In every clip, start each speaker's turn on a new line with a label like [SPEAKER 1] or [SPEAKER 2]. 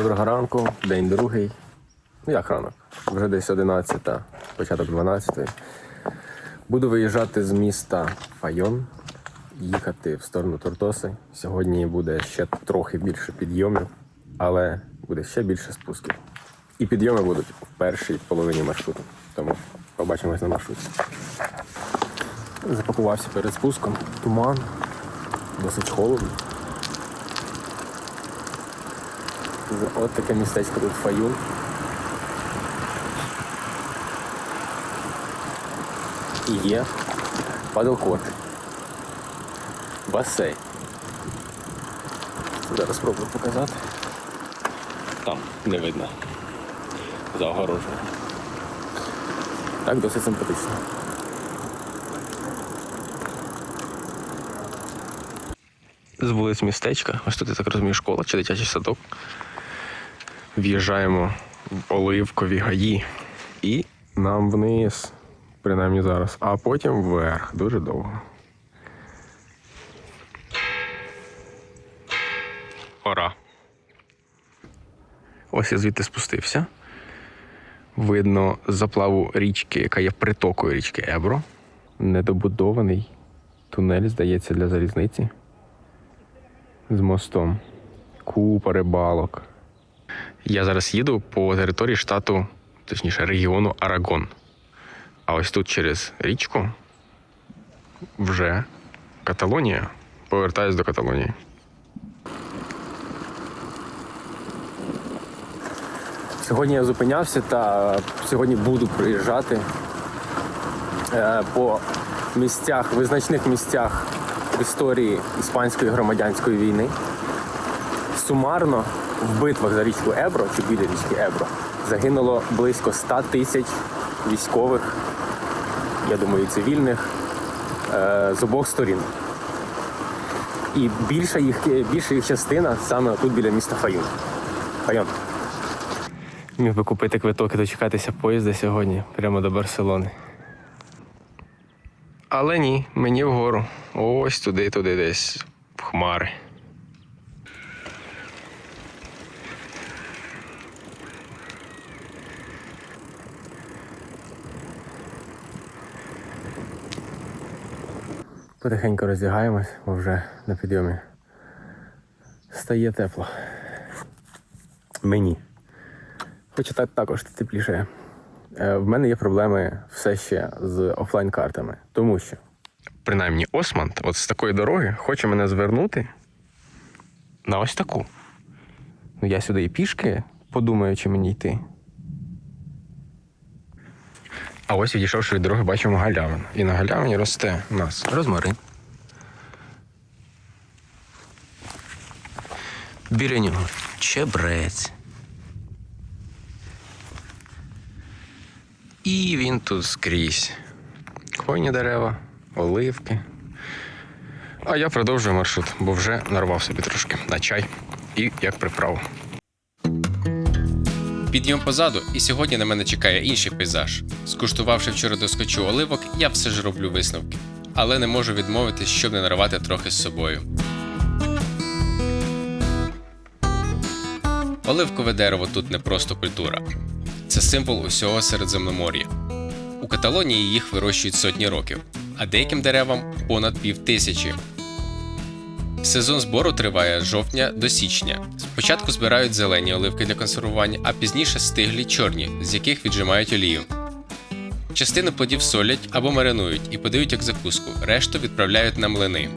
[SPEAKER 1] Доброго ранку, день другий. Ну як ранок? Вже десь 11, початок 12. Буду виїжджати з міста Файон, їхати в сторону Тортоси. Сьогодні буде ще трохи більше підйомів, але буде ще більше спусків. І підйоми будуть в першій половині маршруту. Тому побачимось на маршруті. Запакувався перед спуском. Туман, досить холодно. От таке містечко тут Фаюн. І є падалкот. Басейн. Зараз спробую показати. Там не видно. За огорожею. Так, досить симпатично. З вулиць містечка, ось тут я так розумію, школа чи дитячий садок. В'їжджаємо в Оливкові гаї. І нам вниз, принаймні зараз, а потім вверх. Дуже довго. Пора. Ось я звідти спустився. Видно заплаву річки, яка є притокою річки Ебро. Недобудований тунель, здається, для залізниці. З мостом. Купа рибалок. Я зараз їду по території штату, точніше, регіону Арагон. А ось тут через річку вже Каталонія. Повертаюсь до Каталонії. Сьогодні я зупинявся та сьогодні буду приїжджати е, по місцях, визначних місцях в історії іспанської громадянської війни. Сумарно в битвах за річку Ебро чи біля річки Ебро загинуло близько 100 тисяч військових, я думаю, цивільних е, з обох сторін. І більша їх, більша їх частина саме тут біля міста Фаюн. Файон. Міг би купити квиток і дочекатися поїзда сьогодні прямо до Барселони. Але ні, мені вгору. Ось туди, туди десь в хмари. Потихеньку роздягаємось, бо вже на підйомі стає тепло. Мені. Хоча так також тепліше. Е, В мене є проблеми все ще з офлайн-картами, тому що. Принаймні, Османд, от з такої дороги, хоче мене звернути на ось таку. Ну, я сюди і пішки подумаю, чи мені йти. А ось відійшовши від дороги, бачимо галявину. І на галявині росте у нас розмарин. Біля нього чебрець. І він тут скрізь. Хвойні дерева, оливки. А я продовжую маршрут, бо вже нарвав собі трошки на чай і як приправу.
[SPEAKER 2] Підйом позаду, і сьогодні на мене чекає інший пейзаж. Скуштувавши вчора доскочу оливок, я все ж роблю висновки. Але не можу відмовитись, щоб не нарвати трохи з собою. Оливкове дерево тут не просто культура. Це символ усього Середземномор'я. У Каталонії їх вирощують сотні років, а деяким деревам понад пів тисячі. Сезон збору триває з жовтня до січня. Спочатку збирають зелені оливки для консервування, а пізніше стиглі чорні, з яких віджимають олію. Частину плодів солять або маринують і подають як закуску, решту відправляють на млини.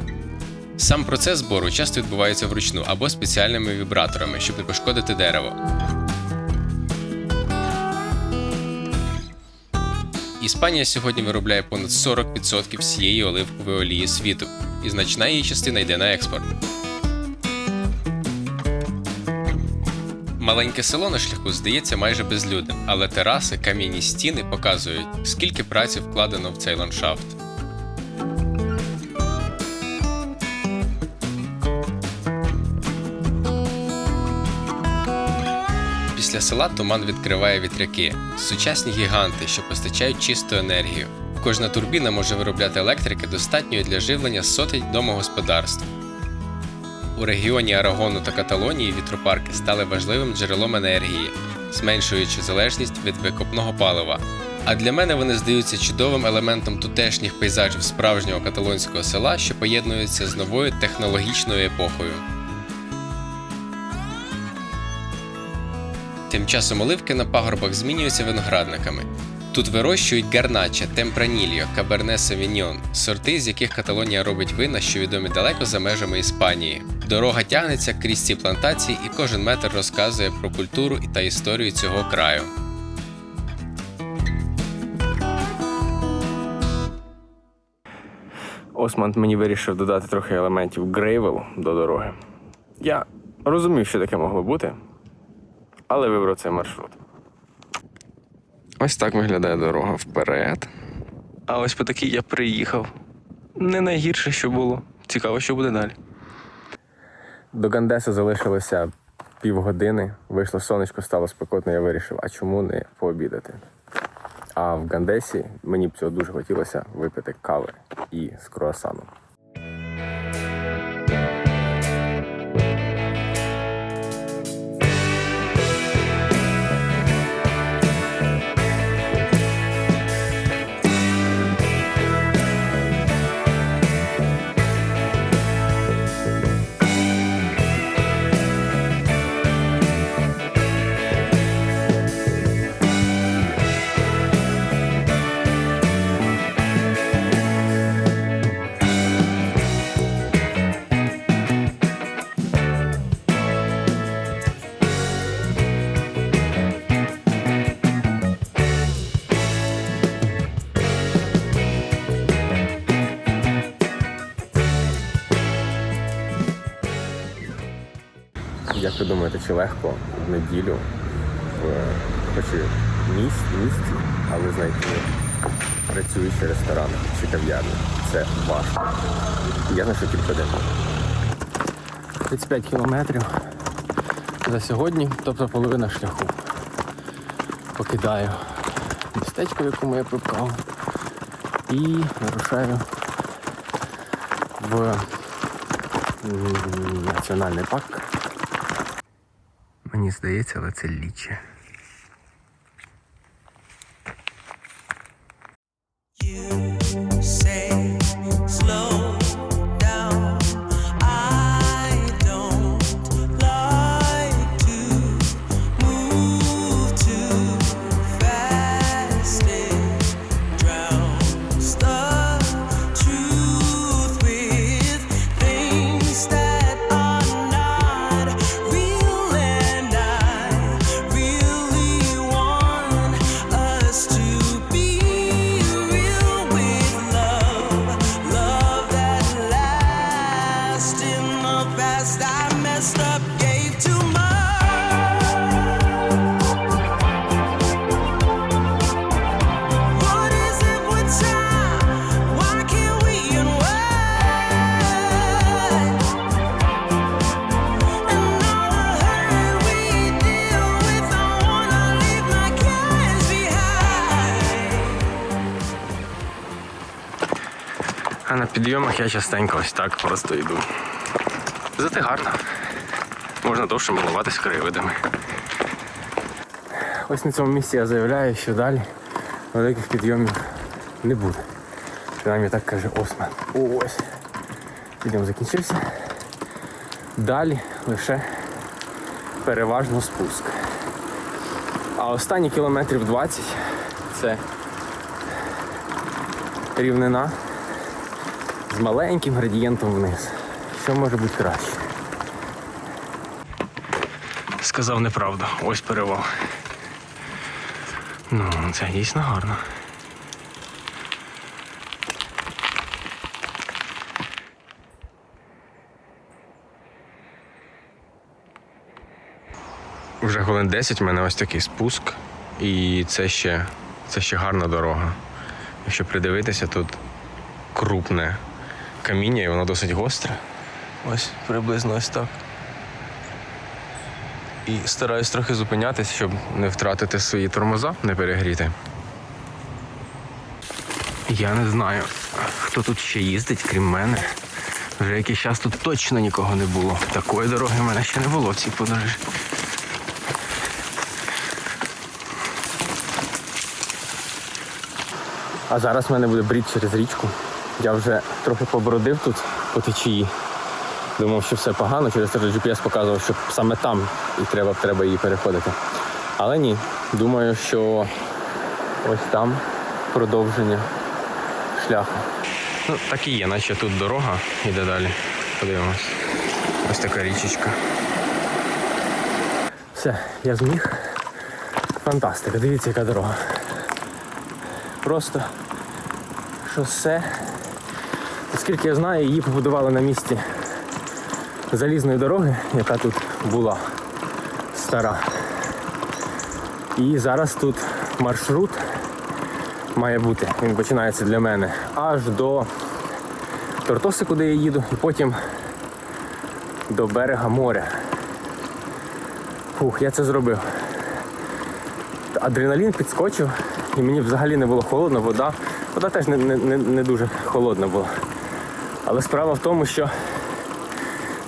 [SPEAKER 2] Сам процес збору часто відбувається вручну або спеціальними вібраторами, щоб не пошкодити дерево. Іспанія сьогодні виробляє понад 40% всієї оливкової олії світу, і значна її частина йде на експорт. Маленьке село на шляху здається майже безлюдним, але тераси, кам'яні стіни показують, скільки праці вкладено в цей ландшафт. Після села туман відкриває вітряки, сучасні гіганти, що постачають чисту енергію. Кожна турбіна може виробляти електрики достатньої для живлення сотень домогосподарств. У регіоні Арагону та Каталонії вітропарки стали важливим джерелом енергії, зменшуючи залежність від викопного палива. А для мене вони здаються чудовим елементом тутешніх пейзажів справжнього каталонського села, що поєднуються з новою технологічною епохою. Тим часом оливки на пагорбах змінюються виноградниками. Тут вирощують гарнача, темпранільо, каберне савіньон, сорти, з яких Каталонія робить вина, що відомі далеко за межами Іспанії. Дорога тягнеться крізь ці плантації, і кожен метр розказує про культуру та історію цього краю.
[SPEAKER 1] Осман мені вирішив додати трохи елементів грейвел до дороги. Я розумів, що таке могло бути, але вибрав цей маршрут. Ось так виглядає дорога вперед. А ось по такій я приїхав. Не найгірше, що було. Цікаво, що буде далі. До Гандеса залишилося півгодини. Вийшло сонечко, стало спекотно, я вирішив, а чому не пообідати? А в Гандесі мені б цього дуже хотілося випити кави і з круасаном. Чи легко в неділю в хоч і міст, місті, але знайти працюючий ресторан чи кав'ярню? Це важко. Я знайшов тільки один. 35 кілометрів за сьогодні, тобто половина шляху. Покидаю містечко, в якому я припкав, і вирушаю в національний парк. Мені здається, але це ліче. А на підйомах я частенько ось так просто йду. Зате гарно. Можна довше милуватись краєвидами. Ось на цьому місці я заявляю, що далі великих підйомів не буде. Принаймні так каже Осман. Ось. Підйом закінчився. Далі лише переважно спуск. А останні кілометрів 20 це рівнина з маленьким градієнтом вниз. Що може бути краще? Сказав неправду. Ось перевал. Ну, це дійсно гарно. Вже хвилин 10 в мене ось такий спуск. І це ще, це ще гарна дорога. Якщо придивитися, тут крупне каміння, і воно досить гостре. Ось приблизно ось так. І стараюсь трохи зупинятись, щоб не втратити свої тормоза, не перегріти. Я не знаю, хто тут ще їздить, крім мене. Вже якийсь час тут точно нікого не було. Такої дороги в мене ще не було в цій подорожі. А зараз в мене буде брід через річку. Я вже трохи побродив тут по течії. Думав, що все погано, через те, що GPS показував, що саме там і треба, треба її переходити. Але ні, думаю, що ось там продовження шляху. Ну, так і є, наче тут дорога йде далі. Подивимось. Ось така річечка. Все, я зміг. Фантастика, дивіться, яка дорога. Просто шосе. Оскільки я знаю, її побудували на місці залізної дороги, яка тут була стара. І зараз тут маршрут має бути. Він починається для мене аж до Тортоси, куди я їду, і потім до берега моря. Фух, я це зробив. Адреналін підскочив, і мені взагалі не було холодно, вода. Вода теж не, не, не, дуже холодна була. Але справа в тому, що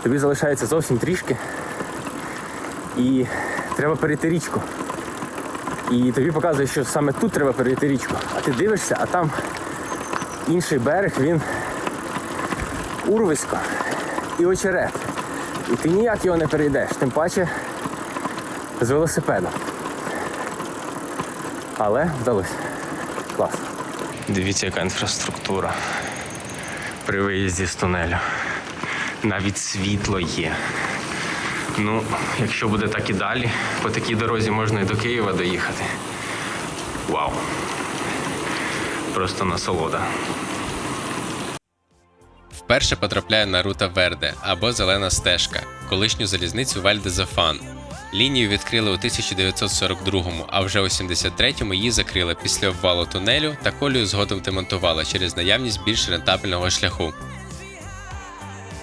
[SPEAKER 1] тобі залишається зовсім трішки, і треба перейти річку. І тобі показує, що саме тут треба перейти річку. А ти дивишся, а там інший берег, він урвисько і очерет. І ти ніяк його не перейдеш, тим паче з велосипедом. Але вдалося. Клас. Дивіться, яка інфраструктура при виїзді з тунелю. Навіть світло є. Ну, якщо буде так і далі, по такій дорозі можна і до Києва доїхати. Вау. Просто насолода.
[SPEAKER 2] Вперше потрапляю на рута Верде або Зелена стежка, колишню залізницю Вальдезафан. Лінію відкрили у 1942-му, а вже у 73-му її закрили після обвалу тунелю та колію згодом демонтували через наявність більш рентабельного шляху.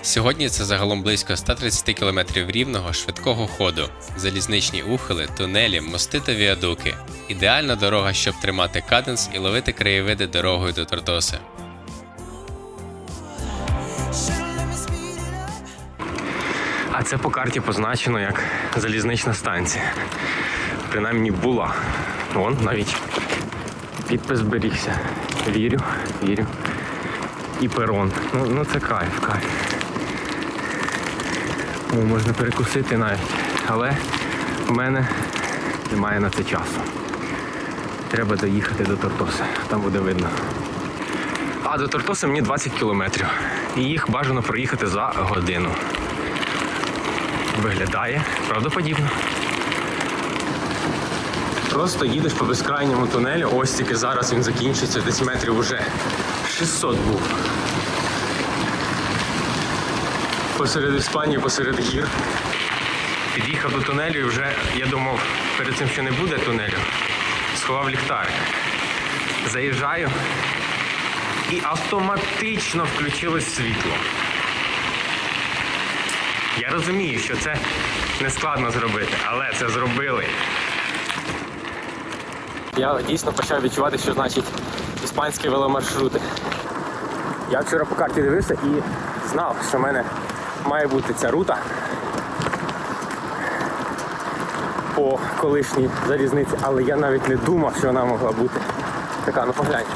[SPEAKER 2] Сьогодні це загалом близько 130 км рівного швидкого ходу, залізничні ухили, тунелі, мости та віадуки. Ідеальна дорога, щоб тримати каденс і ловити краєвиди дорогою до Тортоси.
[SPEAKER 1] Це по карті позначено як залізнична станція. Принаймні була. Вон навіть підпис зберігся. Вірю, вірю. І перон. Ну, ну це кайф, кайф. О, можна перекусити навіть. Але в мене немає на це часу. Треба доїхати до Тортоси. Там буде видно. А до Тортоси мені 20 кілометрів. І їх бажано проїхати за годину. Виглядає правдоподібно. Просто їдеш по безкрайньому тунелю, ось тільки зараз він закінчиться, десь метрів уже 600 був. Посеред Іспанії, посеред гір. Під'їхав до тунелю і вже я думав, перед цим що не буде тунелю. Сховав ліхтарик. Заїжджаю і автоматично включилось світло. Я розумію, що це не складно зробити, але це зробили. Я дійсно почав відчувати, що значить іспанські веломаршрути. Я вчора по карті дивився і знав, що в мене має бути ця рута по колишній залізниці, але я навіть не думав, що вона могла бути така, ну погляньте.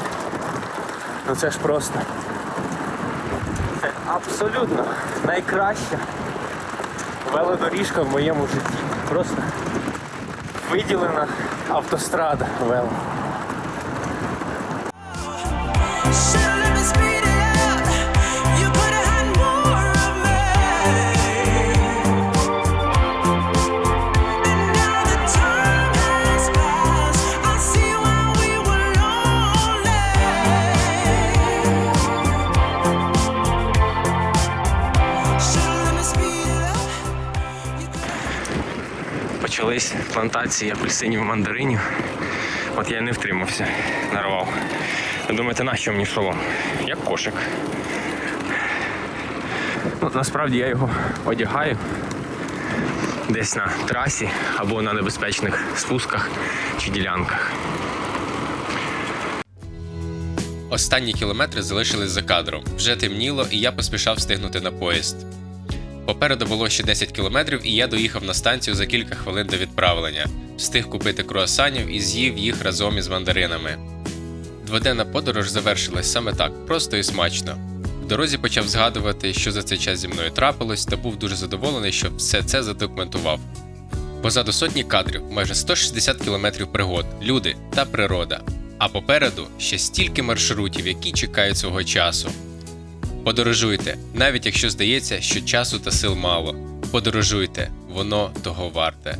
[SPEAKER 1] Ну це ж просто. Це абсолютно найкраща велодоріжка в моєму житті. Просто виділена автострада вело. Почались плантації апельсинів мандаринів. От я не втримався, нарвав. Ви думаєте, нащо мені шолом? Як кошик. Ну, насправді я його одягаю десь на трасі або на небезпечних спусках чи ділянках.
[SPEAKER 2] Останні кілометри залишились за кадром. Вже темніло, і я поспішав встигнути на поїзд. Попереду було ще 10 кілометрів, і я доїхав на станцію за кілька хвилин до відправлення. Встиг купити круасанів і з'їв їх разом із мандаринами. Дводенна подорож завершилась саме так, просто і смачно. В дорозі почав згадувати, що за цей час зі мною трапилось, та був дуже задоволений, що все це задокументував. Позаду сотні кадрів, майже 160 кілометрів пригод, люди та природа. А попереду ще стільки маршрутів, які чекають свого часу. Подорожуйте, навіть якщо здається, що часу та сил мало. Подорожуйте, воно того варте.